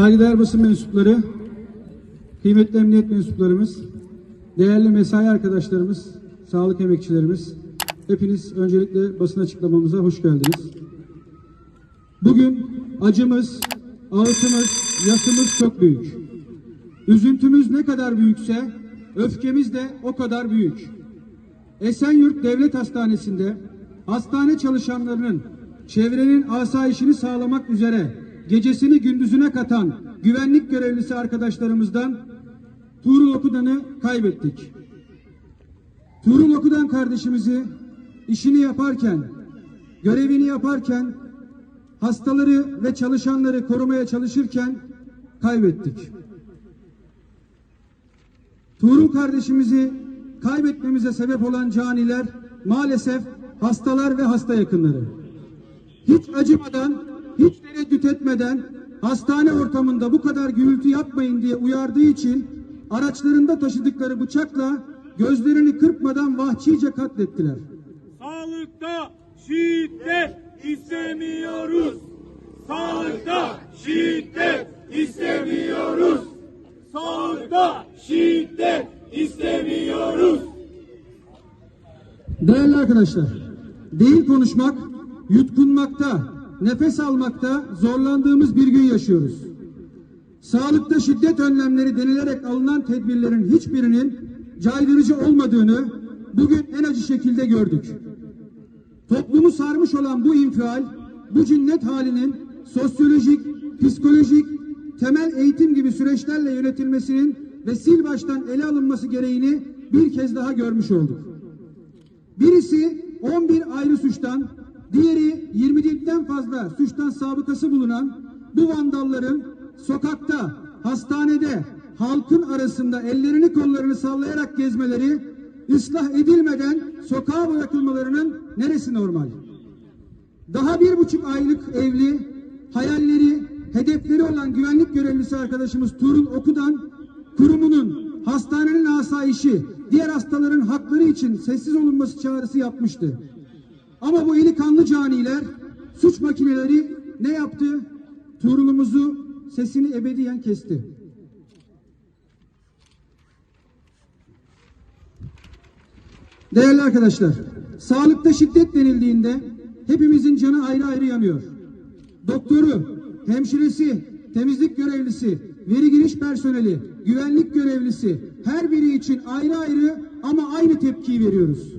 Saygıdeğer basın mensupları, kıymetli emniyet mensuplarımız, değerli mesai arkadaşlarımız, sağlık emekçilerimiz, hepiniz öncelikle basın açıklamamıza hoş geldiniz. Bugün acımız, ağıtımız, yasımız çok büyük. Üzüntümüz ne kadar büyükse öfkemiz de o kadar büyük. Esenyurt Devlet Hastanesi'nde hastane çalışanlarının çevrenin asayişini sağlamak üzere gecesini gündüzüne katan güvenlik görevlisi arkadaşlarımızdan Tuğrul Okudan'ı kaybettik. Tuğrul Okudan kardeşimizi işini yaparken, görevini yaparken hastaları ve çalışanları korumaya çalışırken kaybettik. Tuğrul kardeşimizi kaybetmemize sebep olan caniler maalesef hastalar ve hasta yakınları. Hiç acımadan, hiç tereddüt etmeden hastane ortamında bu kadar gürültü yapmayın diye uyardığı için araçlarında taşıdıkları bıçakla gözlerini kırpmadan vahşice katlettiler. Sağlıkta şiddet istemiyoruz. Sağlıkta şiddet istemiyoruz. Sağlıkta şiddet istemiyoruz. Değerli arkadaşlar, değil konuşmak, yutkunmakta, nefes almakta zorlandığımız bir gün yaşıyoruz. Sağlıkta şiddet önlemleri denilerek alınan tedbirlerin hiçbirinin caydırıcı olmadığını bugün en acı şekilde gördük. Toplumu sarmış olan bu infial, bu cinnet halinin sosyolojik, psikolojik, temel eğitim gibi süreçlerle yönetilmesinin ve sil baştan ele alınması gereğini bir kez daha görmüş olduk. Birisi 11 ayrı suçtan, diğeri 27'den fazla suçtan sabıkası bulunan bu vandalların sokakta, hastanede, halkın arasında ellerini kollarını sallayarak gezmeleri, ıslah edilmeden sokağa bırakılmalarının neresi normal? Daha bir buçuk aylık evli, hayalleri, hedefleri olan güvenlik görevlisi arkadaşımız Tuğrul Okudan, kurumunun, hastanenin asayişi, diğer hastaların hakları için sessiz olunması çağrısı yapmıştı. Ama bu eli kanlı caniler, suç makineleri ne yaptı? Tuğrul'umuzu sesini ebediyen kesti. Değerli arkadaşlar, sağlıkta şiddet denildiğinde hepimizin canı ayrı ayrı yanıyor. Doktoru, hemşiresi, temizlik görevlisi, veri giriş personeli, güvenlik görevlisi her biri için ayrı ayrı ama aynı tepkiyi veriyoruz.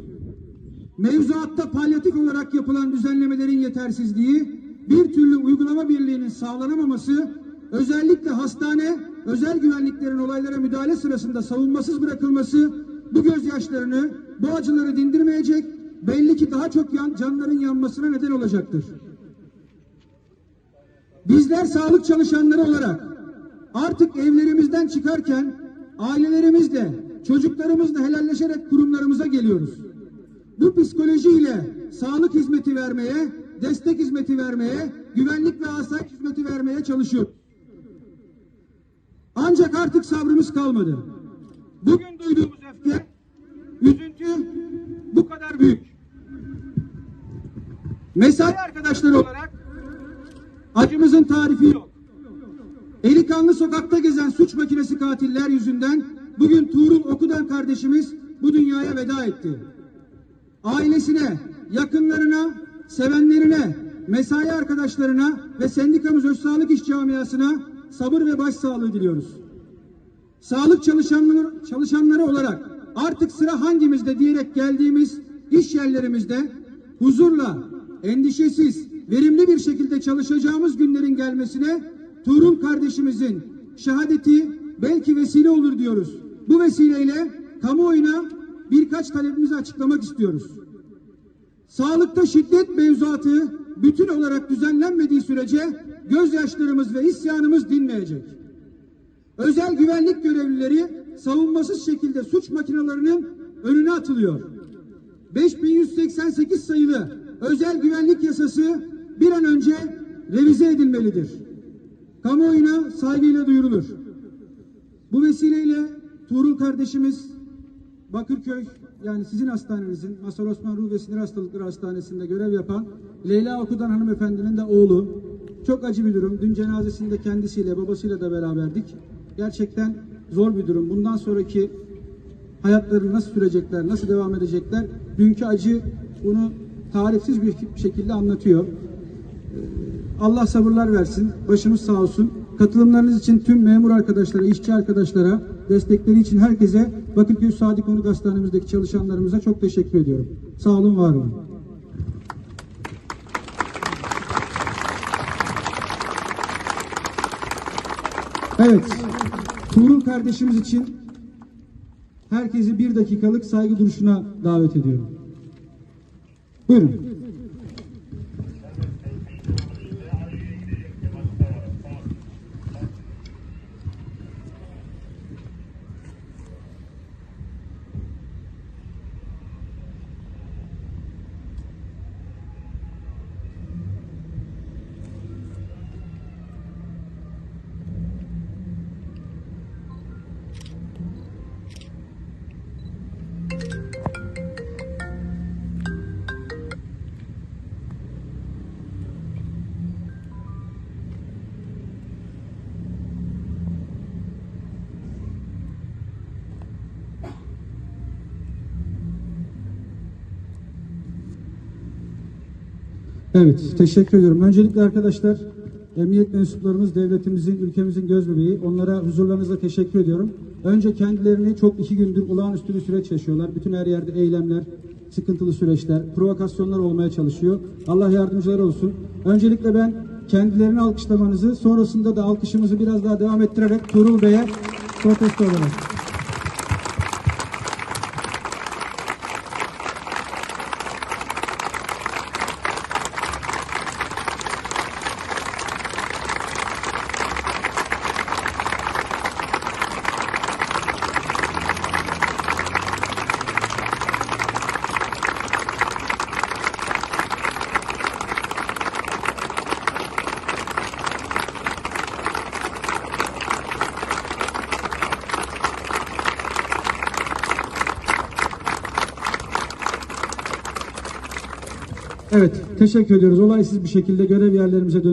Mevzuatta palyatif olarak yapılan düzenlemelerin yetersizliği, bir türlü uygulama birliğinin sağlanamaması, özellikle hastane, özel güvenliklerin olaylara müdahale sırasında savunmasız bırakılması bu gözyaşlarını, bu acıları dindirmeyecek, belli ki daha çok yan, canların yanmasına neden olacaktır. Bizler sağlık çalışanları olarak artık evlerimizden çıkarken ailelerimizle, çocuklarımızla helalleşerek kurumlarımıza geliyoruz. Bu psikolojiyle sağlık hizmeti vermeye, destek hizmeti vermeye, güvenlik ve asayiş hizmeti vermeye çalışıyoruz. Ancak artık sabrımız kalmadı. Bugün duyduğumuz öfke, üzüntü bu kadar büyük. Mesai arkadaşları olarak acımızın tarifi yok. Eli kanlı sokakta gezen suç makinesi katiller yüzünden bugün Tuğrul Okudan kardeşimiz bu dünyaya veda etti. Ailesine, yakınlarına, sevenlerine, mesai arkadaşlarına ve sendikamız Öz Sağlık İş Camiası'na sabır ve başsağlığı diliyoruz. Sağlık çalışanları, çalışanları olarak artık sıra hangimizde diyerek geldiğimiz iş yerlerimizde huzurla, endişesiz, verimli bir şekilde çalışacağımız günlerin gelmesine Tuğrul kardeşimizin şehadeti belki vesile olur diyoruz. Bu vesileyle kamuoyuna birkaç talebimizi açıklamak istiyoruz. Sağlıkta şiddet mevzuatı bütün olarak düzenlenmediği sürece gözyaşlarımız ve isyanımız dinmeyecek. Özel güvenlik görevlileri savunmasız şekilde suç makinelerinin önüne atılıyor. 5188 sayılı özel güvenlik yasası bir an önce revize edilmelidir. Kamuoyuna saygıyla duyurulur. Bu vesileyle Tuğrul kardeşimiz Bakırköy yani sizin hastanenizin Masar Osman Ruh ve Sinir Hastalıkları Hastanesi'nde görev yapan Leyla Okudan hanımefendinin de oğlu Çok acı bir durum. Dün cenazesinde kendisiyle, babasıyla da beraberdik. Gerçekten zor bir durum. Bundan sonraki hayatlarını nasıl sürecekler, nasıl devam edecekler? Dünkü acı bunu tarifsiz bir şekilde anlatıyor. Allah sabırlar versin. Başımız sağ olsun. Katılımlarınız için tüm memur arkadaşlara, işçi arkadaşlara, destekleri için herkese Bakırköy Sadık Onur Hastanemizdeki çalışanlarımıza çok teşekkür ediyorum. Sağ olun, var olun. Evet, Tuğrul kardeşimiz için herkesi bir dakikalık saygı duruşuna davet ediyorum. Buyurun. Evet, teşekkür ediyorum. Öncelikle arkadaşlar, emniyet mensuplarımız devletimizin, ülkemizin göz bebeği. Onlara huzurlarınızla teşekkür ediyorum. Önce kendilerini çok iki gündür olağanüstü bir süreç yaşıyorlar. Bütün her yerde eylemler, sıkıntılı süreçler, provokasyonlar olmaya çalışıyor. Allah yardımcıları olsun. Öncelikle ben kendilerini alkışlamanızı, sonrasında da alkışımızı biraz daha devam ettirerek Tuğrul Bey'e protesto olarak. Evet, teşekkür ediyoruz. Olaysız bir şekilde görev yerlerimize dön-